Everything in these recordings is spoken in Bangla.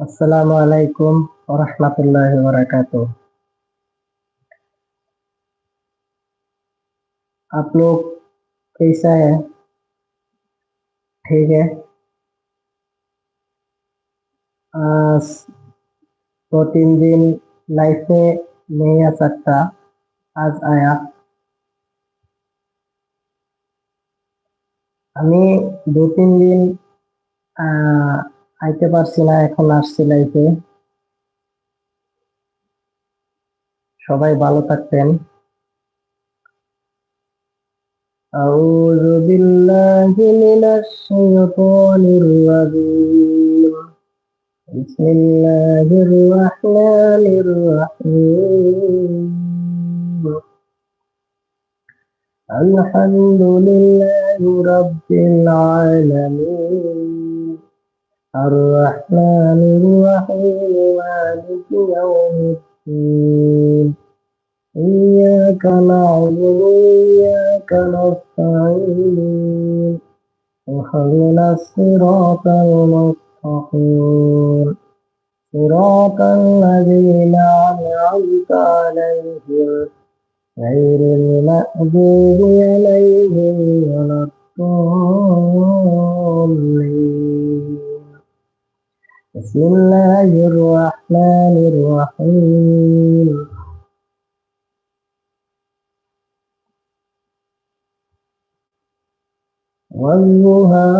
अस्सलाम वालेकुम वरहमतुल्लाहि वबरकातुह आप लोग कैसा है ठीक है आज दो तीन दिन लाइफ में नहीं आ सकता आज आया আমি দু তিন দিন আহ, আইতে পারছি না এখন আসছি লাইফে সবাই ভালো থাকতেন أعوذ بالله من الشيطان الرجيم بسم الله الرحمن الرحيم الحمد لله رب العالمين الرحمن الرحيم مالك يوم الدين. إياك نعبد وإياك نستعين. اهدنا الصراط المستقيم. صراط الذين أنعمت عليهم غير المغضوب عليهم ولا الضالين. بسم الله الرحمن الرحيم. والضحى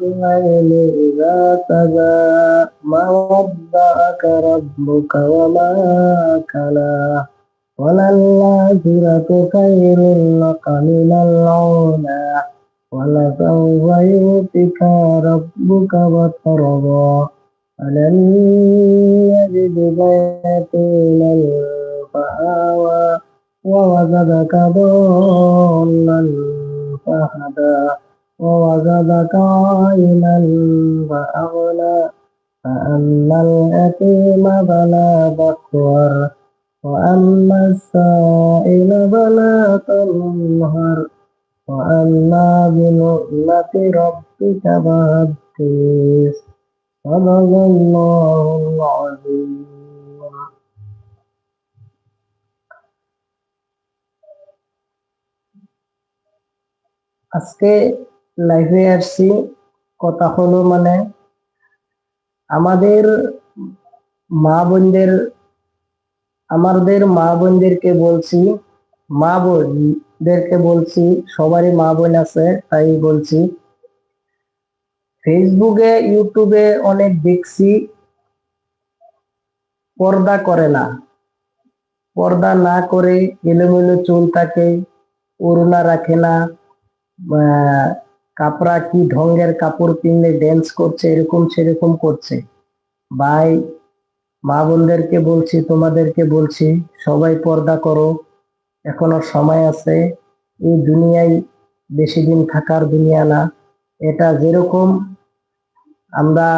والليل إذا سجى ما ودعك ربك وما كلا. وللآخرة خير لك من الأولى ولسوف يؤتك ربك فترضى ألم يجدك يتيما فآوى ووجدك ضالا فهدى. ووجدك عائلا فأغنى. فأما اليتيم فلا تقهر وأما السائل فلا تنهر. وأما بنعمة ربك فحدث صدق الله العظيم আজকে লাইভে আসছি কথা হলো মানে আমাদের মা বোনদের আমাদের মা বোনদেরকে বলছি মা বোনদেরকে বলছি, সবারই মা বোন আছে, তাই বলছি। ফেসবুকে ইউটিউবে অনেক দেখছি, পর্দা করে না। পর্দা না করে এলোমেলো চুল থাকে, ওড়না রাখে না কাপড়া কি ঢঙ্গের কাপড় কিনলে ড্যান্স করছে, এরকম সেরকম করছে। ভাই, মা বোনদেরকে বলছি, তোমাদেরকে বলছি, সবাই পর্দা করো। এখনও সময় আছে। এই দুনিয়ায় বেশি দিন থাকার দুনিয়া না। এটা যেরকম আমরা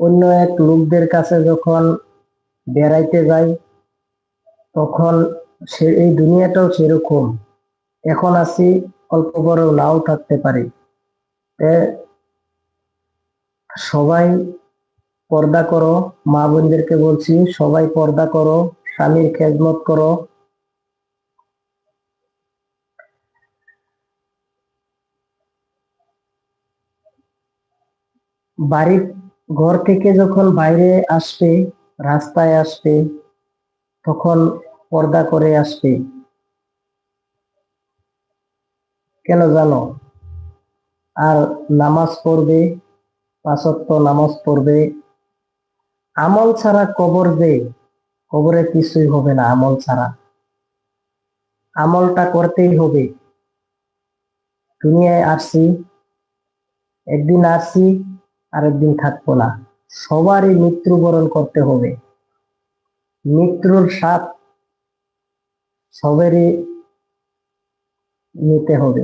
অন্য এক লোকদের কাছে যখন বেড়াইতে যাই, তখন সে এই দুনিয়াটাও সেরকম। এখন আছি, অল্প বড় নাও থাকতে পারে। সবাই পর্দা করো, মা বোনদেরকে বলছি, সবাই পর্দা করো, স্বামীর খেজমত করো। বাড়ির ঘর থেকে যখন বাইরে আসবে, রাস্তায় আসবে, তখন পর্দা করে আসবে। কেন জানো? আর নামাজ পড়বে পাঁচত্ব নামাজ পড়বে। আমল ছাড়া কবর দে কবরে কিছুই হবে না আমল ছাড়া। আমলটা করতেই হবে। দুনিয়ায় আসছি একদিন আসছি আর একদিন থাকব না। সবারই মৃত্যুবরণ করতে হবে। মৃত্যুর স্বাদ সবারই নিতে হবে।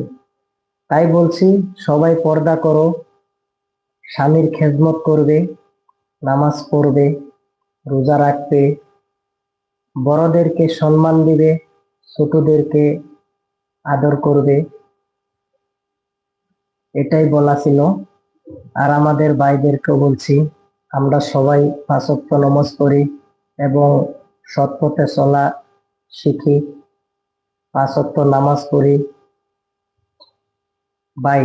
তাই বলছি, সবাই পর্দা করো। স্বামীর খেদমত করবে, নামাজ পড়বে, রোজা রাখবে। বড়দেরকে সম্মান দিবে, ছোটদেরকে আদর করবে। এটাই বলা ছিল। আর আমাদের ভাইদেরকেও বলছি, আমরা সবাই পাঁচক্ত নমাজ পড়ি এবং সৎপথে চলা শিখি। পাঁচক্ত নামাজ পড়ি। ভাই,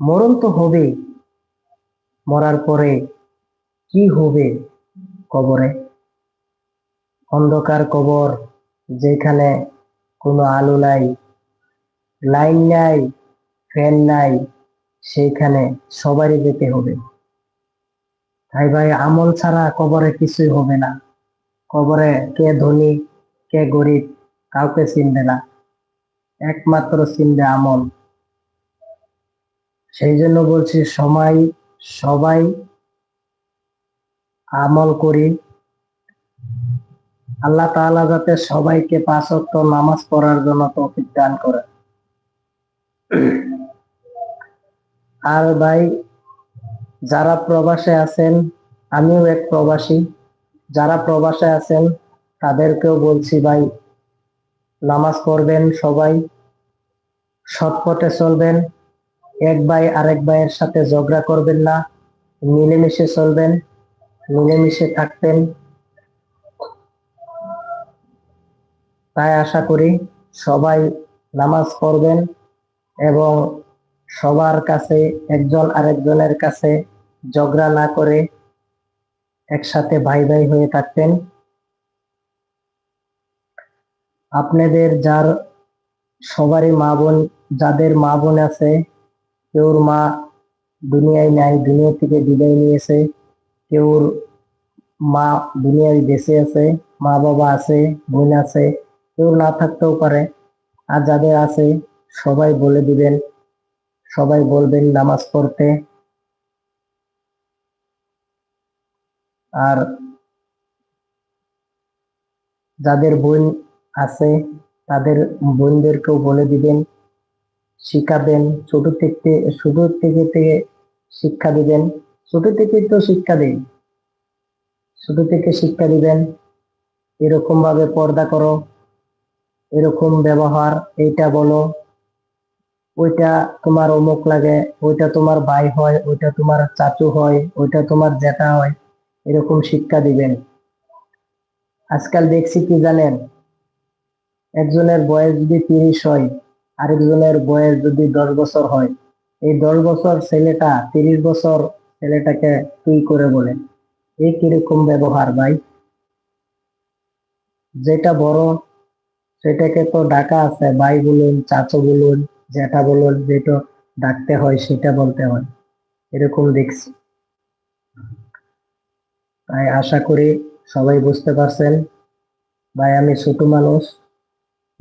মরণ তো হবেই মরার পরে কি হবে কবরে? অন্ধকার কবর যেখানে কোনো আলো নাই, লাইন নাই, ফ্যান নাই সেইখানে সবারই যেতে হবে। তাই ভাই, আমল ছাড়া কবরে কিছুই হবে না। কবরে কে ধনী, কে গরিব, কাউকে চিনবে না। একমাত্র চিনবে আমল। সেই জন্য বলছি সময় সবাই আমল করি। আল্লাহ তাআলা যাতে সবাইকে পাঁচ নামাজ পড়ার জন্য তৌফিক দান করে। আর ভাই, যারা প্রবাসে আছেন, আমিও এক প্রবাসী, যারা প্রবাসে আছেন, তাদেরকেও বলছি ভাই, নামাজ পড়বেন সবাই সৎপথে চলবেন, এক ভাই আরেক ভাইয়ের সাথে ঝগড়া করবেন না, মিলেমিশে চলবেন, মিলেমিশে থাকতেন তাই আশা করি সবাই নামাজ পড়বেন এবং সবার কাছে, একজন আরেকজনের কাছে ঝগড়া না করে একসাথে ভাই ভাই হয়ে থাকতেন। আপনাদের যার, সবারই মা বোন, যাদের মা বোন আছে, কেউর মা দুনিয়ায় নাই, দুনিয়া থেকে বিদায় নিয়েছে, কেউর মা দুনিয়ায় বেঁচে আছে, মা বাবা আছে, বোন আছে, কেউ না থাকতেও পারে। আর যাদের আছে, সবাই বলে দিবেন সবাই বলবেন নামাজ পড়তে। আর যাদের বোন আছে, তাদের বোনদেরকেও বলে দিবেন, শিখাবেন, ছোট থেকে ছোট থেকে থেকে শিক্ষা দিবেন। ছোট থেকে তো শিক্ষা দেই। ছোট থেকে শিক্ষা দিবেন এরকম ভাবে পর্দা করো, এরকম ব্যবহার, এইটা বলো। ওইটা তোমার অমুক লাগে, ওইটা তোমার ভাই হয়, ওইটা তোমার চাচু হয়, ওইটা তোমার জ্যাঠা হয়, এরকম শিক্ষা দিবেন। আজকাল দেখছি কি জানেন? একজনের বয়স যদি তিরিশ হয়, আরেকজনের বয়স যদি দশ বছর হয়, এই দশ বছর ছেলেটা, তিরিশ বছর ছেলেটাকে তুই করে বলে? এই কীরকম ব্যবহার ভাই? যেটা বড়, সেটাকে তো ডাকা আছে, ভাই বলুন, চাচু বলুন জ্যাঠা বলুন যেটা ডাকতে হয় সেটা বলতে হয়। এরকম দেখছি। তাই আশা করি সবাই বুঝতে পারছেন। ভাই, আমি ছোট মানুষ,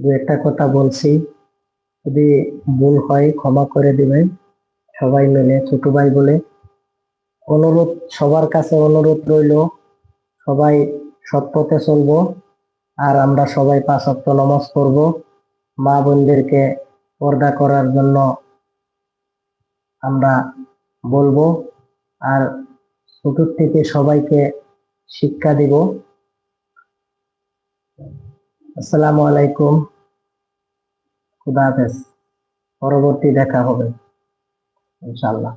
দু একটা কথা বলছি। যদি ভুল হয় ক্ষমা করে দিবেন, সবাই মিলে, ছোট ভাই বলে। অনুরোধ, সবার কাছে অনুরোধ রইল, সবাই সৎ পথে চলবো। আর আমরা সবাই পাঁচ নামাজ পড়ব। মা বোনদেরকে পর্দা করার জন্য আমরা বলব আর ছোটোর থেকে সবাইকে শিক্ষা দিব। আসসালামু আলাইকুম। খুদা হাফেজ। পরবর্তী দেখা হবে ইনশাল্লাহ